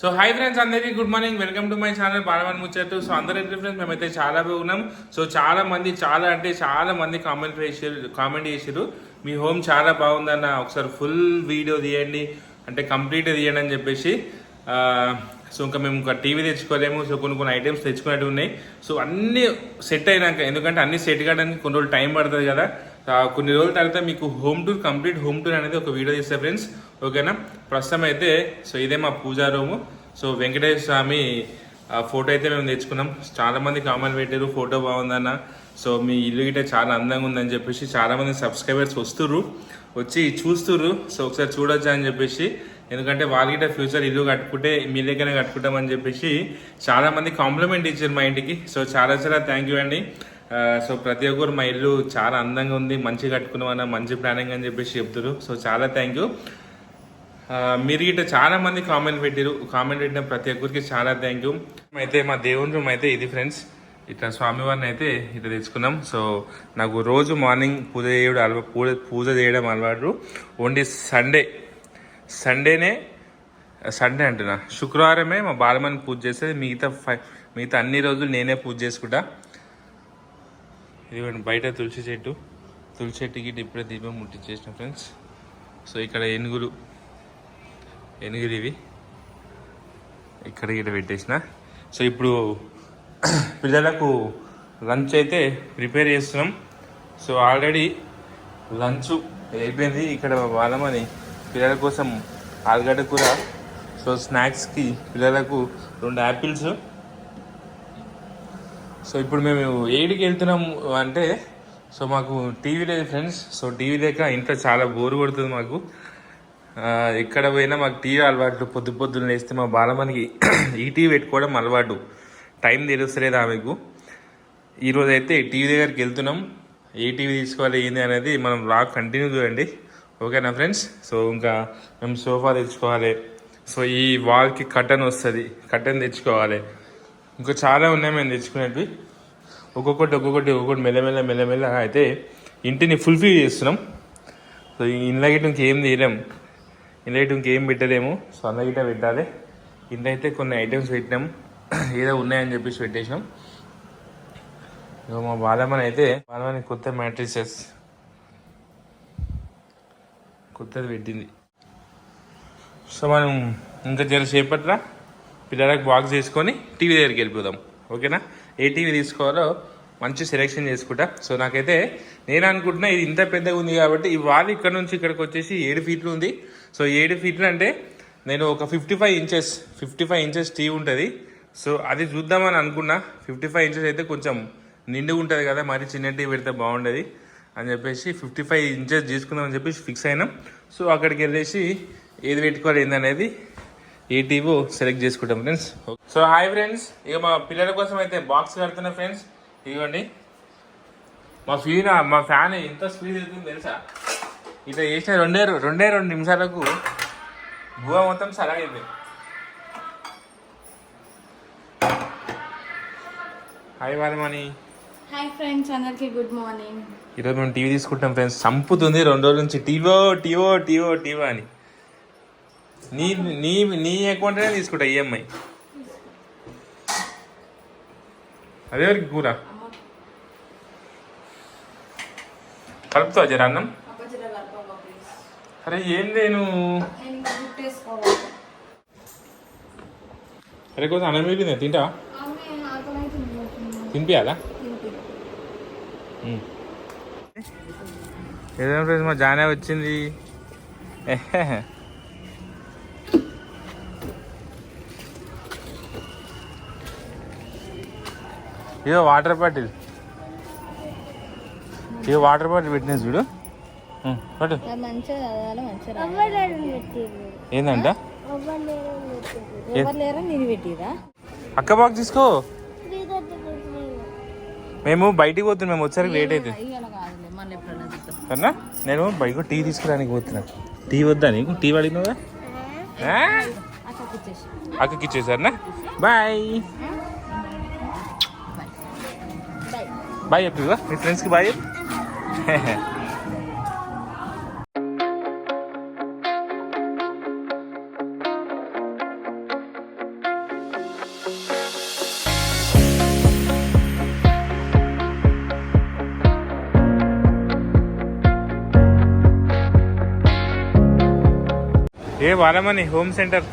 So hi friends అందరికీ good morning welcome to my channel బాలవన్ ముచ్చట్టు so అందరి friends మేమైతే చాలా బాగున్నాం. సో చాలా మంది చాలా అంటే చాలా మంది కామెంట్ చేసారు కామెంట్ చేసారు మీ హోమ్ చాలా బాగుందన్న ఒకసారి ఫుల్ వీడియో తీయండి. అంటే కంప్లీట్ తీయండి అని చెప్పేసి. సో ఇంకా మేము ఇంకా టీవీ తెచ్చుకోలేము. సో కొన్ని కొన్ని ఐటమ్స్ తెచ్చుకునేవి ఉన్నాయి. సో అన్నీ సెట్ అయినాక ఎందుకంటే అన్ని సెట్ కావడానికి కొన్ని రోజులు టైం పడుతుంది కదా. కొన్ని రోజుల తర్వాత మీకు home tour complete home tour అనేది ఒక వీడియో తీస్తే ఫ్రెండ్స్ ఓకేనా? ప్రస్తుతం అయితే సో ఇదే మా puja room. So Venkateswara Swamy photo అయితే మేము తెచ్చుకున్నాం. చాలామంది కామెంట్ పెట్టారు ఫోటో బాగుందన్న. సో మీ ఇల్లు గిట్ట చాలా అందంగా ఉందని చెప్పేసి చాలామంది సబ్స్క్రైబర్స్ వస్తుర్రు. వచ్చి చూస్తుర్రు. సో ఒకసారి చూడొచ్చు అని చెప్పేసి. ఎందుకంటే వాళ్ళ గిట్ట ఫ్యూచర్ ఇల్లు కట్టుకుంటే మీ దగ్గర కట్టుకుంటామని చెప్పేసి చాలామంది కాంప్లిమెంట్ ఇచ్చారు మా ఇంటికి. సో చాలా చాలా థ్యాంక్ యూ అండి. సో ప్రతి ఒక్కరు మా ఇల్లు చాలా అందంగా ఉంది మంచిగా కట్టుకున్నామన్న మంచి ప్లానింగ్ అని చెప్పేసి చెప్తారు సో చాలా థ్యాంక్ యూ మీరు గిట్ట చాలా మంది కామెంట్ పెట్టారు. కామెంట్ పెట్టిన ప్రతి ఒక్కరికి చాలా థ్యాంక్ యూ అయితే మా దేవుని రూమ్ అయితే ఇది ఫ్రెండ్స్ ఇట్లా స్వామివారిని అయితే ఇట్లా తెచ్చుకున్నాం. సో నాకు రోజు మార్నింగ్ పూజ చేయడం అలవా పూజ పూజ చేయడం అలవాటు. ఓన్లీ సండే సండేనే సండే అంటున్నా. శుక్రవారమే మా బాలమని పూజ చేసేది. మిగతా ఫైవ్ మిగతా అన్ని రోజులు నేనే పూజ చేసుకుంటా. ఇదిగోండి బయట తులసి చెట్టు. తులసి చెట్టుకి ఇప్పుడే దీపం ముట్టించేసిన ఫ్రెండ్స్ సో ఇక్కడ ఏనుగులు. ఎనిమిది ఇవి? ఇక్కడ ఇక్కడ పెట్టేసిన. సో ఇప్పుడు పిల్లలకు లంచ్ అయితే ప్రిపేర్ చేస్తున్నాం. సో ఆల్రెడీ లంచ్ అయిపోయింది. ఇక్కడ వాళ్ళమని పిల్లల కోసం ఆలుగడ్డ కూర సో స్నాక్స్కి పిల్లలకు రెండు యాపిల్స్ సో ఇప్పుడు మేము ఏడికి వెళ్తున్నాం అంటే సో మాకు టీవీ లేదు ఫ్రెండ్స్. సో టీవీ లేక ఇంట్లో చాలా బోర్ కొడుతుంది మాకు. ఎక్కడ పోయినా మాకు టీవీ అలవాటు పొద్దు పొద్దున్న లేస్తే మా బాలమనికి ఈ టీవీ పెట్టుకోవడం అలవాటు. టైం తెలుస్తలేదు ఆమెకు. ఈరోజు అయితే టీవీ దగ్గరికి వెళ్తున్నాం. ఏ టీవీ తీసుకోవాలి ఏంది అనేది మనం బ్లాగ్ కంటిన్యూ చూడండి. ఓకేనా ఫ్రెండ్స్? సో ఇంకా మేము సోఫా తెచ్చుకోవాలి. సో ఈ వాల్కి కటన్ వస్తుంది. కటన్ తెచ్చుకోవాలి. ఇంకా చాలా ఉన్నాయి మేము తెచ్చుకునేవి ఒక్కొక్కటి ఒక్కొక్కటి ఒక్కొక్కటి మెల్లమెల్ల మెల్లమెల్ల అయితే ఇంటిని ఫుల్ఫిల్ చేస్తున్నాం. సో ఈ ఇంట్లో ఇంకేం తీయలేం. ఇంట్లో ఇంకేం పెట్టలేము. సో అందరికీ గిట్ట పెట్టాలి. ఇంట్లో అయితే కొన్ని ఐటమ్స్ పెట్టినాం. ఏదో ఉన్నాయని చెప్పేసి పెట్టేసినాం. ఇక మా బాలమ్మని అయితే బాలమ్మని కొత్త మ్యాట్రిసెస్ కొత్తది పెట్టింది. సో మనం ఇంకా జర పిల్లలకు బాక్స్ చేసుకొని టీవీ దగ్గరికి వెళ్ళిపోదాం. ఓకేనా ఏ టీవీ తీసుకోవాలో మంచి సెలెక్షన్ చేసుకుంటా. సో నాకైతే నేను అనుకుంటున్నా ఇది ఇంత పెద్దగా ఉంది కాబట్టి ఈ వాల్ ఇక్కడ నుంచి ఇక్కడికి వచ్చేసి ఏడు ఫీట్లు ఉంది. సో ఏడు ఫీట్లు అంటే నేను ఒక fifty five inches fifty five inches TV ఉంటుంది. సో అది చూద్దామని అనుకున్నా. ఫిఫ్టీ ఫైవ్ ఇంచెస్ అయితే కొంచెం నిండుగా ఉంటుంది కదా మరి చిన్న టీవీ పెడితే బాగుండేది అని చెప్పేసి ఫిఫ్టీ ఫైవ్ ఇంచెస్ తీసుకుందాం అని చెప్పేసి ఫిక్స్ అయినాం. సో అక్కడికి వెళ్ళేసి ఏది పెట్టుకోవాలి ఏందనేది ఏ టీవీ సెలెక్ట్ చేసుకుంటాం ఫ్రెండ్స్ సో హాయ్ ఫ్రెండ్స్ ఇక మా పిల్లల కోసం అయితే బాక్స్ కడుతున్నా ఫ్రెండ్స్ ఇదిగోండి. మా ఫ్యూన్ మా ఫ్యాన్ ఎంత స్పీడ్ వెళ్తుంది తెలుసా? ఇట్లా చేసిన రెండే రెండే రెండు నిమిషాలకు భూమ మొత్తం సరగైంది. హాయ్ వారమణి హాయ్ ఫ్రెండ్స్ అందరికి గుడ్ మార్నింగ్ ఈరోజు మేము టీవీ తీసుకుంటాం ఫ్రెండ్స్ చంపుతుంది రెండు రోజుల నుంచి. టీవో టీవో టీవో టీవో అని. నీ నీ నీ అకౌంట్లోనే తీసుకుంటా E ఈఎంఐ అదేవరికి కూర? కలుపుతావు జర అన్నం? అరే ఏం నేను అరే కొంచెం అన్నం మిగిలింది తింటా తినిపియాలా? ఏదైనా ఫ్రెండ్స్ మా జానే వచ్చింది. ఇదో వాటర్ బాటిల్. ఇదో వాటర్ బాటిల్ పెట్టిన చూడు. పట్టు. ఏందంట? పెట్టిరా అక్క బాక్స్ తీసుకో. మేము బయటికి పోతున్నాం మేము వచ్చరికి లేట్ అవుతుంది సరేనా? నేను బయట టీ తీసుకురానికి పోతున్నా. టీ వద్దా నీకు? టీ ఇచ్చేసి. అక్కకి ఇచ్చేసారనా బాయ్. బాయ్ చెప్పిగా మీ ఫ్రెండ్స్కి బాయ్ చెప్పు. ఏ బాలమణి హోమ్ సెంటర్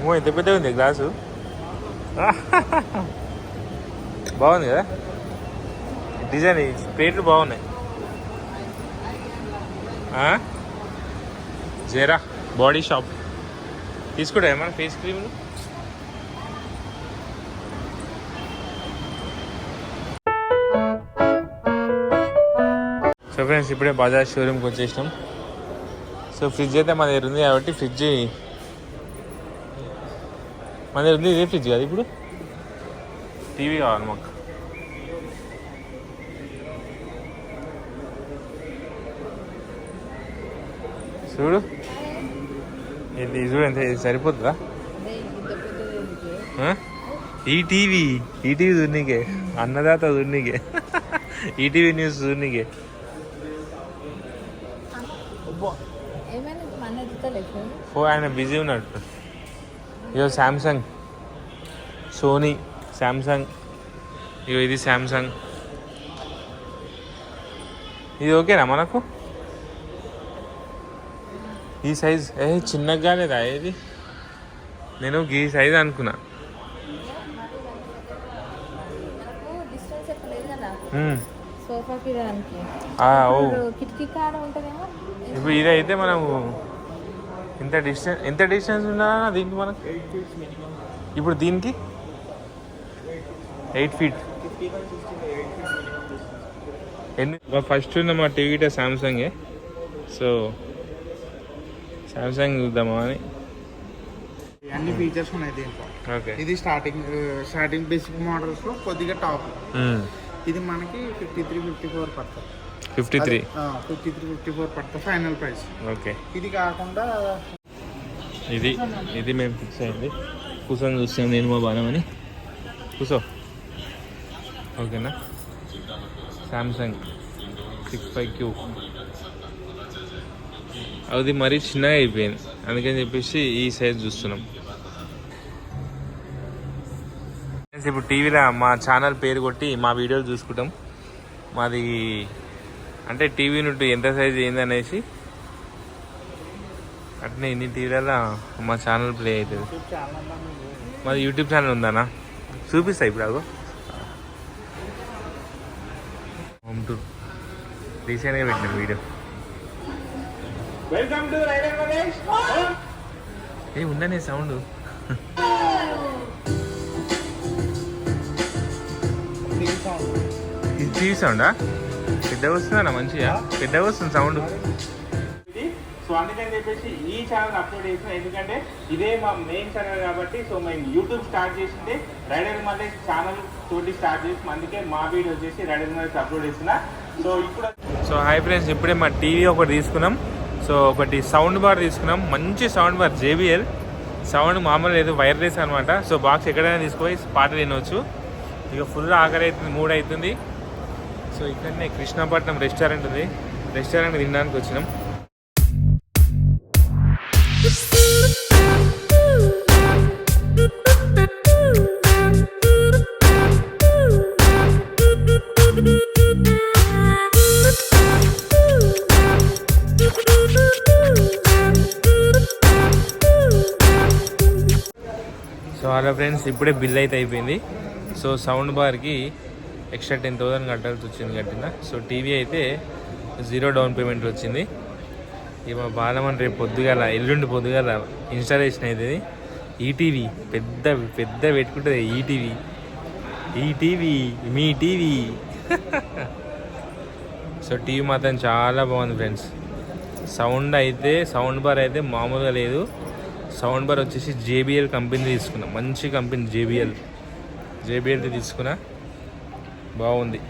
ఓ ఎంత పెద్ద ఉంది గ్లాసు బాగుంది కదా? డిజైన్ ఈ ప్లేట్లు బాగున్నాయి. ఆ? జెరా బాడీ షాప్. తీసుకుంటా ఏమన్నా ఫేస్ క్రీమ్లు? సో ఫ్రెండ్స్ ఇప్పుడే బజాజ్ షోరూమ్కి వచ్చేసినాం. సో ఫ్రిడ్జ్ అయితే మన దగ్గర ఉంది కాబట్టి ఫ్రిడ్జ్ మన దగ్గర ఉంది ఇదే ఫ్రిడ్జ్ కదా ఇప్పుడు? టీవీ కావాలి మాకు. చూడు. ఇది చూడు ఎంత ఇది సరిపోతుందా? ఈ టీవీ ఈ టీవీ దున్నికే అన్నదాత దున్నికే ఈ టీవీ న్యూస్ దున్నికే ఓ ఆయన బిజీ ఉన్నట్టు. ఇదో శాంసంగ్ సోనీ శాంసంగ్ ఇగో ఇది శాంసంగ్ ఇది ఓకేనా మనకు? ఈ సైజ్ ఏ చిన్నగా కాలేదా ఇది? నేను ఈ సైజ్ అనుకున్నా. లేదు ఇప్పుడు ఇదైతే మనము ఎంత డిస్టెన్స్ ఎంత డిస్టెన్స్ ఉన్నా దీనికి మనకు? ఇప్పుడు దీనికి? ఎయిట్ ఫీట్ ఎన్ని? ఫస్ట్ ఉన్న మా టీవీ సామ్సంగే సో సామ్సంగ్ చూద్దామా అని. అన్ని ఫీచర్స్ ఉన్నాయి దీంట్లో. ఓకే ఇది స్టార్టింగ్ స్టార్టింగ్ బేసిక్ మోడల్స్లో కొద్దిగా టాప్ ఇది మనకి ఫిఫ్టీ త్రీ ఫిఫ్టీ ఫోర్ పడుతుంది. Fifty three fifty three fifty four పడుతుంది ఫైనల్ ప్రైస్ ఓకే ఇది కాకుండా ఇది ఇది మేము ఫిక్స్ అయింది కూర్చొని చూస్తాం నేను మా బాణం కూర్చో ఓకేనా? సామ్సంగ్ సిక్స్ ఫైవ్ క్యూ అది మరీ చిన్నగా అయిపోయింది. అందుకని చెప్పేసి ఈ సైజ్ చూస్తున్నాం. ఇప్పుడు టీవీలో మా ఛానల్ పేరు కొట్టి మా వీడియోలు చూసుకుంటాం. మాది అంటే టీవీ నుండి ఎంత సైజ్ ఏందనేసి అట్నే ఇన్ని టీవీలలో మా ఛానల్ ప్లే అవుతుంది. మాది యూట్యూబ్ ఛానల్ ఉందానా? చూపిస్తా ఇప్పుడు అగో హోమ్ టూర్ రీసెంట్గా పెట్టిన వీడియో. ఏ ఉందనే సౌండ్. ఇది టీవీ సౌండా పెద్దగా వస్తుందన్నా మంచిగా? పెద్దగా వస్తుంది సౌండ్. సో అందుకని చెప్పేసి ఈ ఛానల్ అప్లోడ్ చేసిన ఎందుకంటే ఇదే మా మెయిన్ ఛానల్ కాబట్టి సో మేము యూట్యూబ్ స్టార్ట్ చేసింది రైడర్ మలేష్ ఛానల్ తోటి స్టార్ట్ చేసి అందుకే మా వీడియో వచ్చేసి రైడర్ మలేష్ అప్లోడ్ చేసిన. సో ఇప్పుడు సో హై ఫ్రెండ్స్ ఇప్పుడే మా టీవీ ఒకటి తీసుకున్నాం. సో ఒకటి సౌండ్ బార్ తీసుకున్నాం. మంచి సౌండ్ బార్ జేబిఎల్ సౌండ్ మామూలు లేదు వైర్లెస్ అనమాట సో బాక్స్ ఎక్కడైనా తీసుకుపోయి పాటలు వినవచ్చు ఇక ఫుల్ ఆకలి అవుతుంది మూడు అవుతుంది సో ఇక్కడనే కృష్ణాపట్నం రెస్టారెంట్ ఉంది. రెస్టారెంట్ తినడానికి వచ్చినాం. వాళ్ళ ఫ్రెండ్స్ ఇప్పుడే బిల్ అయితే అయిపోయింది. సో సౌండ్ బార్కి ఎక్స్ట్రా టెన్ థౌసండ్ కట్టాల్సి వచ్చింది కట్టిన. సో టీవీ అయితే జీరో డౌన్ పేమెంట్ వచ్చింది. ఇక మా బాలమని రేపు పొద్దుగాల ఎల్లుండి పొద్దుగాల ఇన్స్టాలేషన్ అవుతుంది ఈటీవీ పెద్ద పెద్ద పెట్టుకుంటుంది ఈటీవీ ఈటీవీ మీ టీవీ సో టీవీ మాత్రం చాలా బాగుంది ఫ్రెండ్స్ సౌండ్ అయితే సౌండ్ బార్ అయితే మామూలుగా లేదు. సౌండ్ బార్ వచ్చేసి జేబిఎల్ కంపెనీ తీసుకున్నా. మంచి కంపెనీ జేబిఎల్. జేబిఎల్ది తీసుకున్నా. బాగుంది.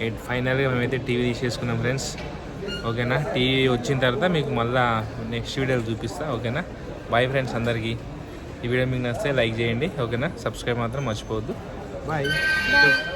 ఎయిట్ ఫైనల్గా మేమైతే టీవీ తీసేసుకున్నాం ఫ్రెండ్స్. ఓకేనా? టీవీ వచ్చిన తర్వాత మీకు మళ్ళా నెక్స్ట్ వీడియోలో చూపిస్తా. ఓకేనా? బాయ్ ఫ్రెండ్స్ అందరికీ. ఈ వీడియో మీకు నచ్చితే లైక్ చేయండి. ఓకేనా? సబ్స్క్రైబ్ మాత్రం మర్చిపోవద్దు. బాయ్. Bye.